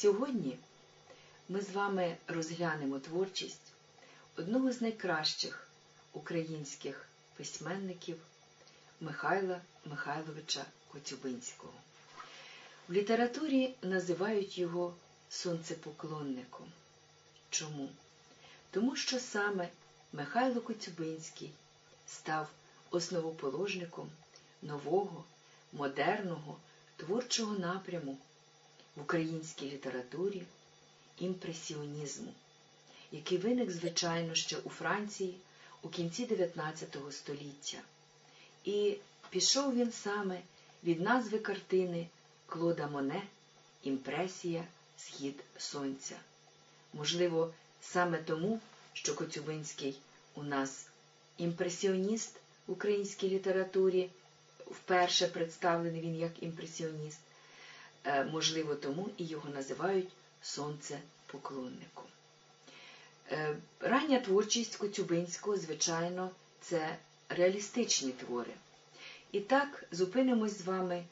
Сьогодні ми з вами розглянемо творчість одного з найкращих українських письменників Михайла Михайловича Коцюбинського. В літературі називають його сонцепоклонником. Чому? Тому що саме Михайло Коцюбинський став основоположником нового, модерного творчого напряму в українській літературі імпресіонізму, який виник, звичайно, ще у Франції у кінці XIX століття. І пішов він саме від назви картини Клода Моне Імпресія Схід Сонця. Можливо, саме тому, що Коцюбинський у нас імпресіоніст в українській літературі, вперше представлений він як імпресіоніст, можливо, тому і його називають сонцепоклонником. Е, Рання творчість Коцюбинського, звичайно, це реалістичні твори. І так зупинимось з вами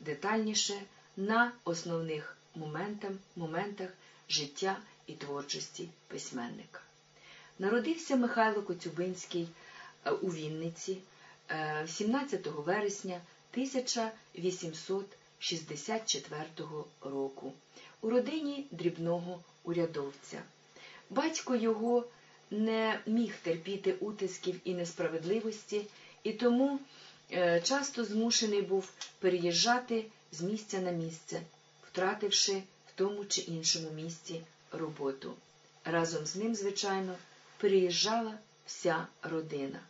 детальніше на основних моментах, моментах життя і творчості письменника. Народився Михайло Коцюбинський е, у Вінниці е, 17 вересня 1864 року у родині дрібного урядовця. Батько його не міг терпіти утисків і несправедливості, і тому е, часто змушений був переїжджати з місця на місце, втративши в тому чи іншому місці роботу. Разом з ним, звичайно, переїжджала вся родина.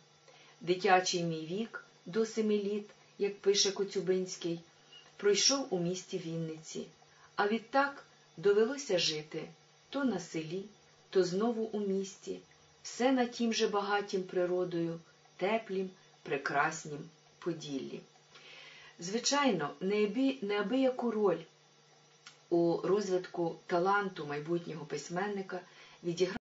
Дитячий мій вік до семи літ, як пише Коцюбинський, пройшов у місті Вінниці, а відтак довелося жити то на селі, то знову у місті, все на тім же багатім природою, теплім, прекраснім Поділлі. Звичайно, неабияку роль у розвитку таланту майбутнього письменника відіграв